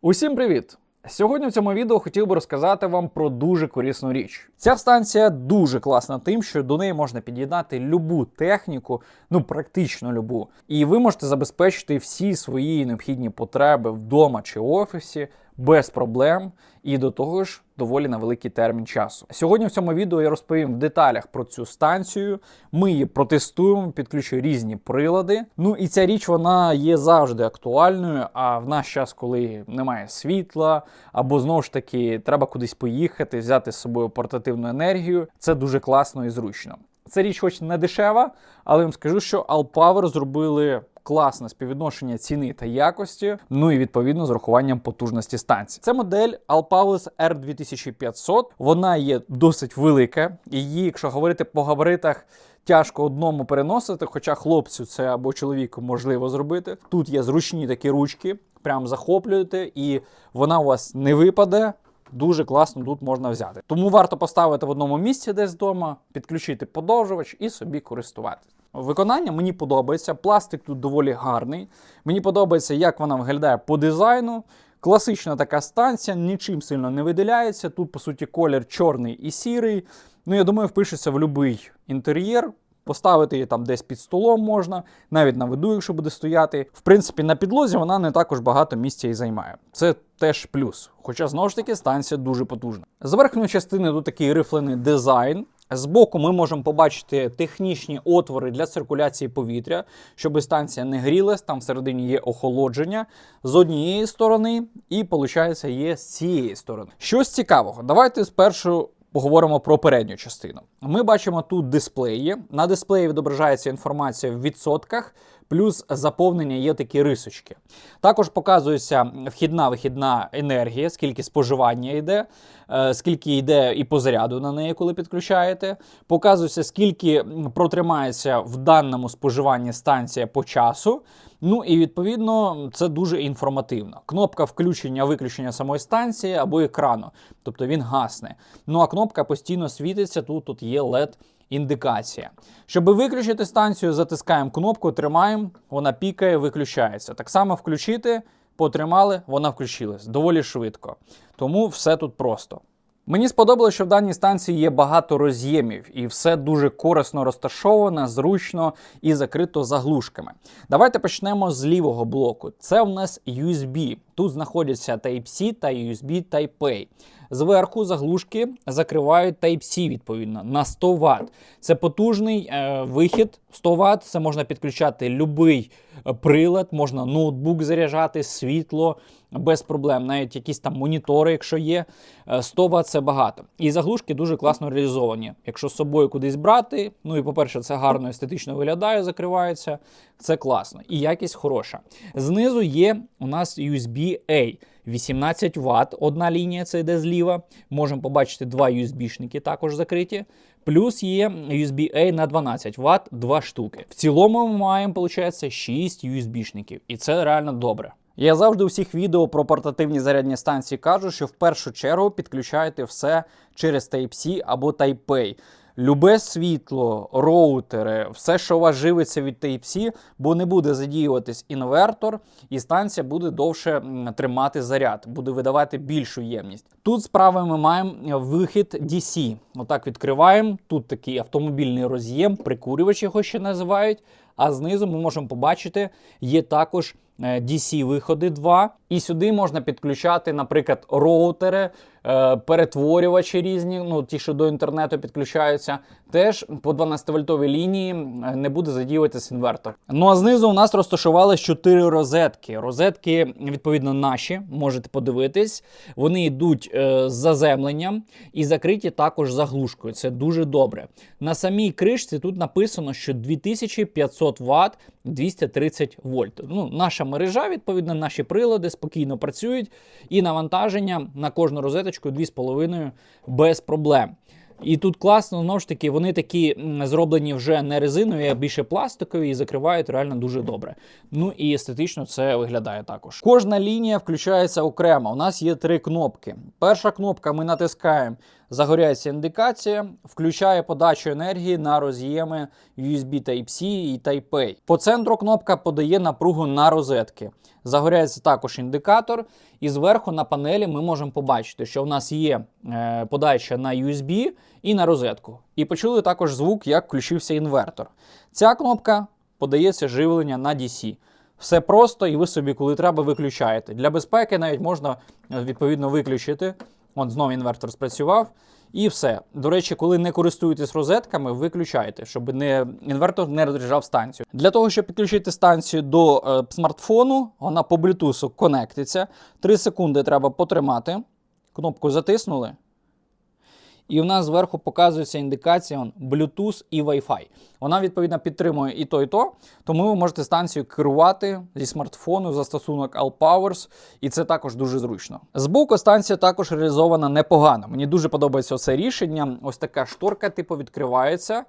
Усім привіт! Сьогодні в цьому відео хотів би розказати вам про дуже корисну річ. Ця станція дуже класна тим, що до неї можна під'єднати любу техніку, ну практично любу, і ви можете забезпечити всі свої необхідні потреби вдома чи офісі без проблем і до того ж доволі на великий термін часу. Сьогодні в цьому відео я розповім в деталях про цю станцію. Ми її протестуємо, підключу різні прилади. Ну і ця річ вона є завжди актуальною. А в наш час, коли немає світла, або знову ж таки треба кудись поїхати, взяти з собою портативну енергію, це дуже класно і зручно. Це річ, хоч не дешева, але я вам скажу, що Allpower зробили класне співвідношення ціни та якості, ну і відповідно з урахуванням потужності станції. Це модель Alpawis R2500. Вона є досить велика. Її, якщо говорити по габаритах, тяжко одному переносити, хоча хлопцю це або чоловіку можливо зробити. Тут є зручні такі ручки, прям захоплюєте, і вона у вас не випаде. Дуже класно тут можна взяти. Тому варто поставити в одному місці десь вдома, підключити подовжувач і собі користуватися. Виконання мені подобається. Пластик тут доволі гарний. Мені подобається, як вона виглядає по дизайну. Класична така станція, нічим сильно не виділяється. Тут, по суті, колір чорний і сірий. Ну, я думаю, впишеться в будь-який інтер'єр. Поставити її там десь під столом можна, навіть на виду, якщо буде стояти. В принципі, на підлозі вона не також багато місця і займає. Це теж плюс. Хоча знову ж таки станція дуже потужна. З верхньої частини тут такий рифлений дизайн. Збоку ми можемо побачити технічні отвори для циркуляції повітря, щоб станція не грілась, там всередині є охолодження з однієї сторони, і, виходить, є з цієї сторони. Щось цікавого, давайте спершу поговоримо про передню частину. Ми бачимо тут дисплеї. На дисплеї відображається інформація в відсотках, плюс заповнення є такі рисочки. Також показується вхідна-вихідна енергія, скільки споживання йде, е, скільки йде і по заряду на неї, коли підключаєте. Показується, скільки протримається в даному споживанні станція по часу. Ну і відповідно це дуже інформативно. Кнопка включення-виключення самої станції або екрану, тобто він гасне. Ну а кнопка постійно світиться, тут, тут є LED індикація. Щоб виключити станцію, затискаємо кнопку, тримаємо, вона пікає, виключається. Так само включити, потримали, вона включилась доволі швидко. Тому все тут просто. Мені сподобалося, що в даній станції є багато роз'ємів, і все дуже корисно розташовано, зручно і закрито заглушками. Давайте почнемо з лівого блоку. Це в нас USB. Тут знаходяться Type-C та USB Type-A. Зверху заглушки закривають Type-C відповідно на 100 Вт. Це потужний е, вихід 100 Вт. Це можна підключати будь-який прилад, можна ноутбук заряджати, світло без проблем, навіть якісь там монітори, якщо є. 100 Вт це багато. І заглушки дуже класно реалізовані. Якщо з собою кудись брати, ну і по-перше, це гарно естетично виглядає, закривається. Це класно. І якість хороша. Знизу є у нас USB-A. 18 Вт, одна лінія це йде зліва. Можемо побачити два USB-шники також закриті. Плюс є USB-A на 12 Вт, два штуки. В цілому ми маємо, виходить, 6 USB-шників. І це реально добре. Я завжди у всіх відео про портативні зарядні станції кажу, що в першу чергу підключайте все через Type-C або Type-A. Любе світло, роутери, все, що у вас живиться від Type-C, бо не буде задіюватись інвертор, і станція буде довше тримати заряд, буде видавати більшу ємність. Тут справа ми маємо вихід DC. Отак відкриваємо. Тут такий автомобільний роз'єм, прикурювач його ще називають. А знизу ми можемо побачити, є також DC-виходи 2. І сюди можна підключати, наприклад, роутери, перетворювачі різні, ну ті, що до інтернету підключаються. Теж по 12-вольтовій лінії не буде задіюватися інвертор. Ну а знизу у нас розташувалися 4 розетки. Розетки, відповідно, наші, можете подивитись. Вони йдуть з заземленням і закриті також заглушкою. Це дуже добре. На самій кришці тут написано, що 2500 Вт 230 вольт. Ну, Наша мережа, відповідно, наші прилади спокійно працюють, і навантаження на кожну розеточку 2,5 без проблем. І тут класно, знову ж таки, вони такі зроблені вже не резинові, а більше пластикові і закривають реально дуже добре. Ну і естетично це виглядає також. Кожна лінія включається окремо. У нас є три кнопки. Перша кнопка ми натискаємо загоряється індикація, включає подачу енергії на роз'єми USB Type-C і Type-A. По центру кнопка подає напругу на розетки. Загоряється також індикатор, і зверху на панелі ми можемо побачити, що в нас є е, подача на USB і на розетку. І почули також звук, як включився інвертор. Ця кнопка подається живлення на DC. Все просто, і ви собі, коли треба, виключаєте. Для безпеки навіть можна е, відповідно виключити. От знову інвертор спрацював. І все. До речі, коли не користуєтесь розетками, виключайте, щоб не інвертор не розряджав станцію. Для того, щоб підключити станцію до е, смартфону, вона по Bluetooth конектиться. 3 секунди треба потримати. Кнопку затиснули. І в нас зверху показується індикація Bluetooth і Wi-Fi. Вона відповідно підтримує і то, і то. Тому ви можете станцію керувати зі смартфону застосунок All Powers, і це також дуже зручно. Збоку станція також реалізована непогано. Мені дуже подобається це рішення. Ось така шторка, типу, відкривається.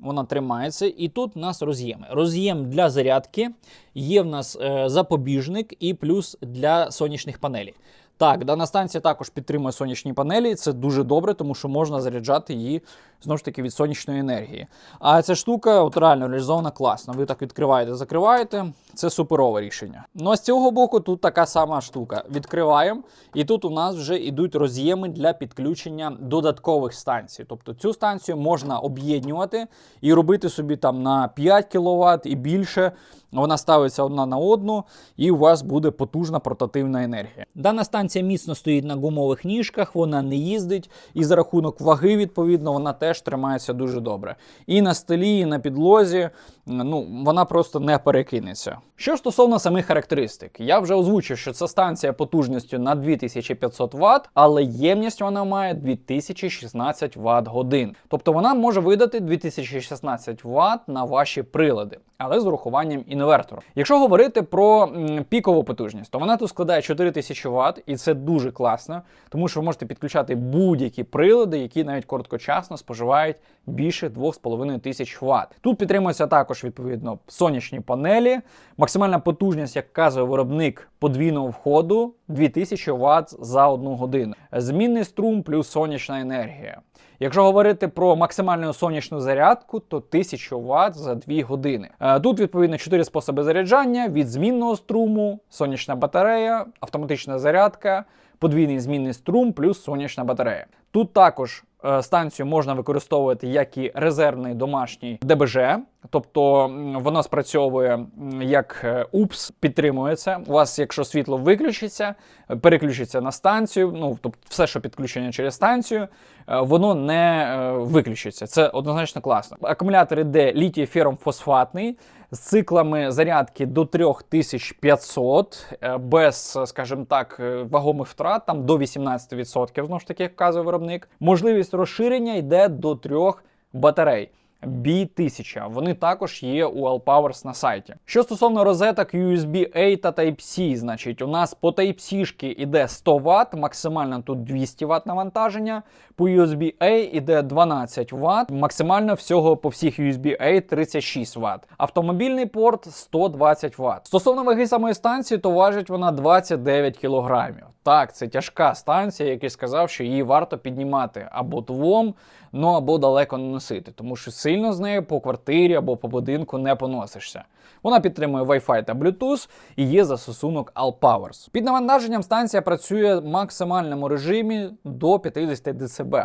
Вона тримається, і тут у нас роз'єми. Роз'єм для зарядки, є в нас е, запобіжник і плюс для сонячних панелей. Так, дана станція також підтримує сонячні панелі. Це дуже добре, тому що можна заряджати її знову ж таки від сонячної енергії. А ця штука от реально реалізована класно. Ви так відкриваєте, закриваєте. Це суперове рішення. Ну а з цього боку тут така сама штука. Відкриваємо, і тут у нас вже йдуть роз'єми для підключення додаткових станцій. Тобто цю станцію можна об'єднувати і робити собі там на 5 кВт і більше. Вона ставиться одна на одну, і у вас буде потужна портативна енергія. Дана станція міцно стоїть на гумових ніжках, вона не їздить, і за рахунок ваги, відповідно, вона теж тримається дуже добре. І на столі, і на підлозі, ну вона просто не перекинеться. Що стосовно самих характеристик, я вже озвучив, що це станція потужністю на 2500 Вт, але ємність вона має 2016 Вт годин. Тобто вона може видати 2016 Вт на ваші прилади, але з урахуванням інвертору. Якщо говорити про пікову потужність, то вона тут складає 4000 Вт, і це дуже класно, тому що ви можете підключати будь-які прилади, які навіть короткочасно споживають більше 2500 Вт. Тут підтримується також відповідно сонячні панелі. Максимальна потужність, як вказує виробник подвійного входу 2000 Вт за одну годину. Змінний струм плюс сонячна енергія. Якщо говорити про максимальну сонячну зарядку, то 1000 Вт за 2 години. Е, Тут відповідно 4 способи заряджання: від змінного струму, сонячна батарея, автоматична зарядка, подвійний змінний струм плюс сонячна батарея. Тут також станцію можна використовувати як і резервний домашній ДБЖ, тобто вона спрацьовує як е, УПС, підтримується. У вас, якщо світло виключиться, е, переключиться на станцію, ну тобто все, що підключення через станцію, е, воно не е, виключиться. Це однозначно класно. Акумулятор іде літій фером фосфатний з циклами зарядки до 3500, е, без, скажімо так, е, вагомих втрат, там до 18%, знову ж таки, як вказує виробник. Можливість розширення йде до трьох батарей. B1000. Вони також є у Allpowers на сайті. Що стосовно розеток USB-A та Type-C, значить, у нас по Type-C іде 100 Вт, максимально тут 200 Вт навантаження. По USB-A іде 12 Вт, максимально всього по всіх USB-A 36 Вт. Автомобільний порт 120 Вт. Стосовно ваги самої станції, то важить вона 29 кг. Так, це тяжка станція, який сказав, що її варто піднімати або двом, ну або далеко не носити, тому що сильно з нею по квартирі або по будинку не поносишся. Вона підтримує Wi-Fi та Bluetooth і є застосунок All Powers. Під навантаженням станція працює в максимальному режимі до 50 дБ.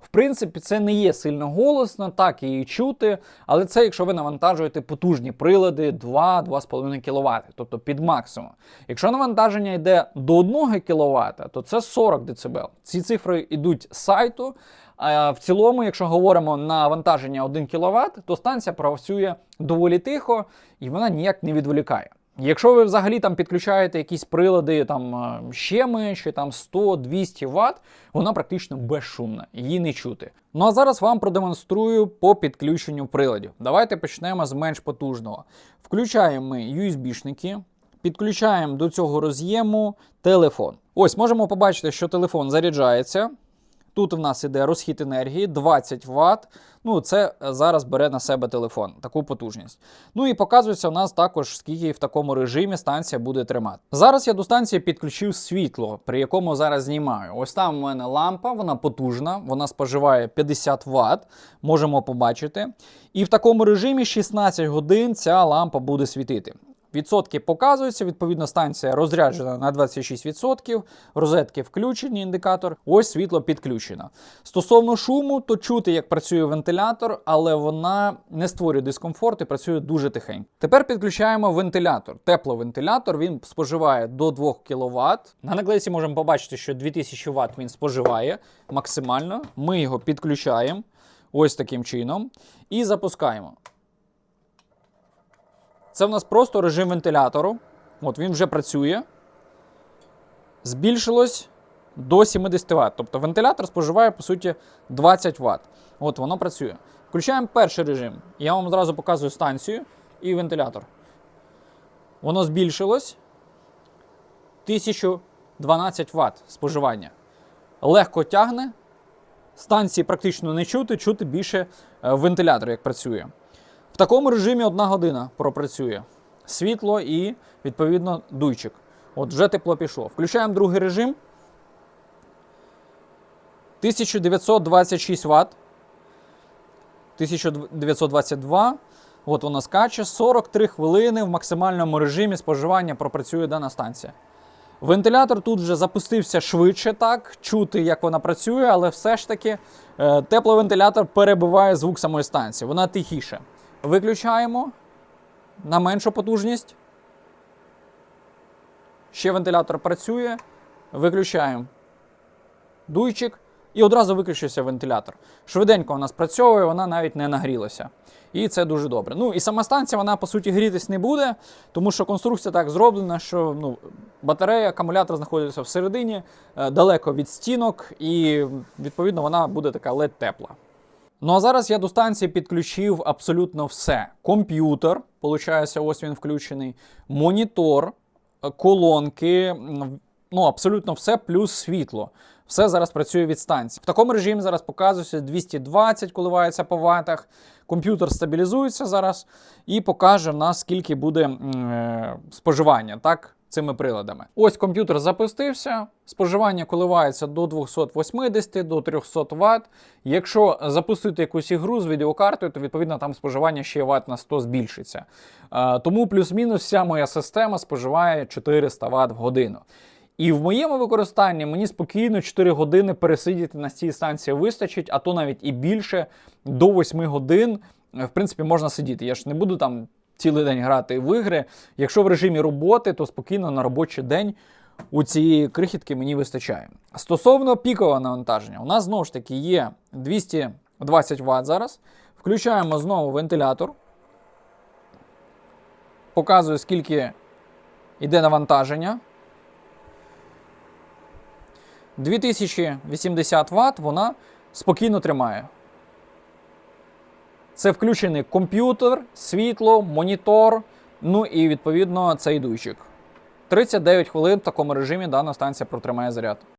В принципі, це не є сильно голосно, так її чути, але це якщо ви навантажуєте потужні прилади 2-2,5 кВт, тобто під максимум. Якщо навантаження йде до 1 кВт, то це 40 дБ. Ці цифри йдуть з сайту. А в цілому, якщо говоримо на навантаження 1 кВт, то станція працює доволі тихо і вона ніяк не відволікає. Якщо ви взагалі там підключаєте якісь прилади там е, ще менше, там 100-200 Вт, вона практично безшумна, її не чути. Ну а зараз вам продемонструю по підключенню приладів. Давайте почнемо з менш потужного. Включаємо ми USB-шники, підключаємо до цього роз'єму телефон. Ось можемо побачити, що телефон заряджається. Тут в нас іде розхід енергії 20 Вт. Ну, це е, зараз бере на себе телефон, таку потужність. Ну і показується у нас також, скільки в такому режимі станція буде тримати. Зараз я до станції підключив світло, при якому зараз знімаю. Ось там у мене лампа, вона потужна, вона споживає 50 Вт, можемо побачити. І в такому режимі 16 годин ця лампа буде світити. Відсотки показуються, відповідно, станція розряджена на 26%, розетки включені, індикатор, ось світло підключено. Стосовно шуму, то чути, як працює вентилятор, але вона не створює дискомфорт і працює дуже тихенько. Тепер підключаємо вентилятор. Тепловентилятор він споживає до 2 кВт. На наклейці можемо побачити, що 2000 Вт він споживає максимально. Ми його підключаємо ось таким чином і запускаємо. Це в нас просто режим вентилятору. От він вже працює. Збільшилось до 70 Вт. Тобто вентилятор споживає, по суті, 20 Вт. От воно працює. Включаємо перший режим. Я вам одразу показую станцію і вентилятор. Воно збільшилось. 1012 Вт споживання. Легко тягне. Станції практично не чути, чути більше е, вентилятор, як працює. В такому режимі одна година пропрацює. Світло і, відповідно, дуйчик. От вже тепло пішло. Включаємо другий режим. 1926 Вт. 1922. От вона скаче. 43 хвилини в максимальному режимі споживання пропрацює дана станція. Вентилятор тут вже запустився швидше, так, чути, як вона працює, але все ж таки е, тепловентилятор перебиває звук самої станції. Вона тихіше. Виключаємо на меншу потужність. Ще вентилятор працює. Виключаємо дуйчик і одразу виключився вентилятор. Швиденько вона спрацьовує, вона навіть не нагрілася. І це дуже добре. Ну і сама станція, вона по суті грітись не буде, тому що конструкція так зроблена, що ну, батарея, акумулятор знаходиться всередині, е, далеко від стінок, і відповідно вона буде така ледь тепла. Ну а зараз я до станції підключив абсолютно все: комп'ютер, виходить, ось він включений, монітор, е, колонки, ну абсолютно все, плюс світло. Все зараз працює від станції. В такому режимі зараз показується 220, коливається по ватах. Комп'ютер стабілізується зараз і покаже в нас, скільки буде е, споживання. Так, цими приладами. Ось комп'ютер запустився, споживання коливається до 280 до 300 Вт. Якщо запустити якусь ігру з відеокартою, то відповідно там споживання ще Вт на 100 збільшиться. Е, Тому плюс-мінус вся моя система споживає 400 Вт в годину. І в моєму використанні мені спокійно 4 години пересидіти на цій станції вистачить, а то навіть і більше до 8 годин. е, В принципі, можна сидіти. Я ж не буду там цілий день грати в ігри. Якщо в режимі роботи, то спокійно на робочий день у цієї крихітки мені вистачає. Стосовно пікового навантаження, у нас знову ж таки є 220 Вт зараз. Включаємо знову вентилятор. Показую, скільки йде навантаження. 2080 Вт вона спокійно тримає. Це включений комп'ютер, світло, монітор, ну і відповідно цей дуйчик. 39 хвилин в такому режимі дана станція протримає заряд.